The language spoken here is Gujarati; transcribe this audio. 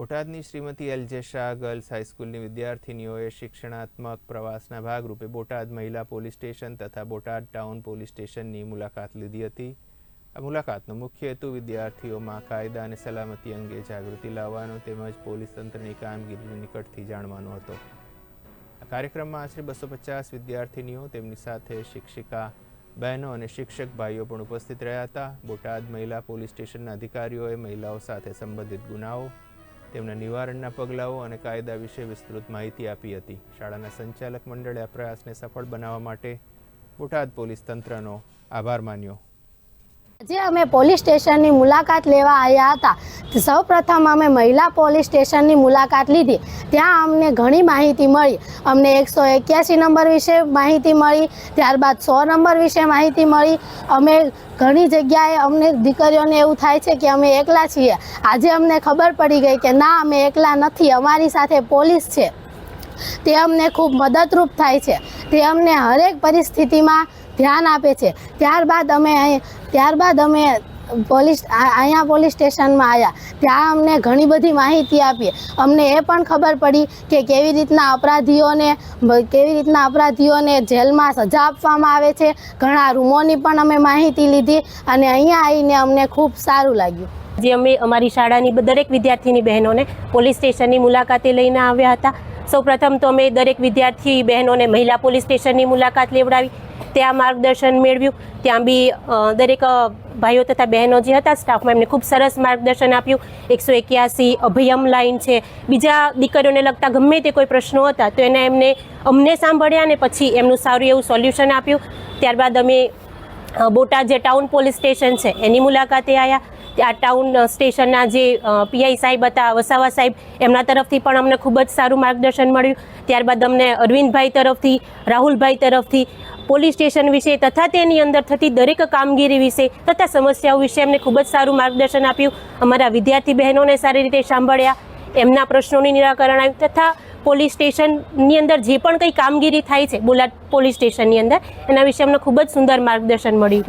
બોટાદની શ્રીમતી એલજે શાહ ગર્લ્સ હાઈસ્કૂલની વિદ્યાર્થિનીઓએ શિક્ષણાત્મક પ્રવાસના ભાગરૂપે બોટાદ મહિલા પોલીસ સ્ટેશન તથા બોટાદ ટાઉન પોલીસ સ્ટેશનની મુલાકાત લીધી હતી. આ મુલાકાતનો મુખ્ય હેતુ વિદ્યાર્થીઓમાં કાયદા અને સલામતી અંગે જાગૃતિ લાવવાનો તેમજ પોલીસ તંત્રની કામગીરીને નિકટથી જાણવાનો હતો. આ કાર્યક્રમમાં આશરે બસો પચાસ વિદ્યાર્થિનીઓ, તેમની સાથે શિક્ષિકા, બહેનો અને શિક્ષક ભાઈઓ પણ ઉપસ્થિત રહ્યા હતા. બોટાદ મહિલા પોલીસ સ્ટેશનના અધિકારીઓએ મહિલાઓ સાથે સંબંધિત ગુનાઓ તેમના નિવારણના પગલાઓ અને કાયદા વિશે વિસ્તૃત માહિતી આપી હતી. શાળાના સંચાલક મંડળે આ પ્રયાસને સફળ બનાવવા માટે બોટાદ પોલીસ તંત્રનો આભાર માન્યો. આજે અમે પોલીસ સ્ટેશનની મુલાકાત લેવા આવ્યા હતા સૌપ્રથમ અમે મહિલા પોલીસ સ્ટેશનની મુલાકાત લીધી. ત્યાં અમને ઘણી માહિતી મળી. અમને એકસો એક્યાસી નંબર વિશે માહિતી મળી, ત્યારબાદ સો નંબર વિશે માહિતી મળી. અમે ઘણી જગ્યાએ અમને દીકરીઓને એવું થાય છે કે અમે એકલા છીએ. આજે અમને ખબર પડી ગઈ કે ના, અમે એકલા નથી, અમારી સાથે પોલીસ છે. તે અમને ખૂબ મદદરૂપ થાય છે. તે અમને હરેક પરિસ્થિતિમાં ધ્યાન આપે છે. ત્યારબાદ અમે ત્યારબાદ અમે પોલીસ અહીંયા પોલીસ સ્ટેશનમાં આવ્યા. ત્યાં અમને ઘણી બધી માહિતી આપી. અમને એ પણ ખબર પડી કે કેવી રીતના અપરાધીઓને, કેવી રીતના અપરાધીઓને જેલમાં સજા આપવામાં આવે છે. ઘણા રૂમોની પણ અમે માહિતી લીધી અને અહીંયા આવીને અમને ખૂબ સારું લાગ્યું. જે અમે અમારી શાળાની દરેક વિદ્યાર્થીની બહેનોને પોલીસ સ્ટેશનની મુલાકાતે લઈને આવ્યા હતા. સૌપ્રથમ તો અમે દરેક વિદ્યાર્થી બહેનોને મહિલા પોલીસ સ્ટેશનની મુલાકાત લેવડાવી. ત્યાં માર્ગદર્શન મેળવ્યું. ત્યાં બી દરેક ભાઈઓ તથા બહેનો જે હતા, સ્ટાફમાં એમને ખૂબ સરસ માર્ગદર્શન આપ્યું. એકસો એક્યાસી અભયમ લાઈન છે. બીજા દીકરીઓને લગતા ગમે તે કોઈ પ્રશ્નો હતા, તો એને એમને અમને સાંભળ્યા અને પછી એમનું સારું એવું સોલ્યુશન આપ્યું. ત્યારબાદ અમે બોટાદ જે ટાઉન પોલીસ સ્ટેશન છે, એની મુલાકાતે આવ્યા આ ટાઉન સ્ટેશનના જે પીઆઈ સાહેબ હતા, વસાવા સાહેબ, એમના તરફથી પણ અમને ખૂબ જ સારું માર્ગદર્શન મળ્યું. ત્યારબાદ અમને અરવિંદભાઈ તરફથી, રાહુલભાઈ તરફથી, પોલીસ સ્ટેશન વિશે તથા તેની અંદર થતી દરેક કામગીરી વિશે તથા સમસ્યાઓ વિશે અમને ખૂબ જ સારું માર્ગદર્શન આપ્યું. અમારા વિદ્યાર્થી બહેનોને સારી રીતે સાંભળ્યા, એમના પ્રશ્નોની નિરાકરણ આવ્યું તથા પોલીસ સ્ટેશનની અંદર જે પણ કંઈ કામગીરી થાય છે, બોલાટ પોલીસ સ્ટેશનની અંદર, એના વિશે અમને ખૂબ જ સુંદર માર્ગદર્શન મળ્યું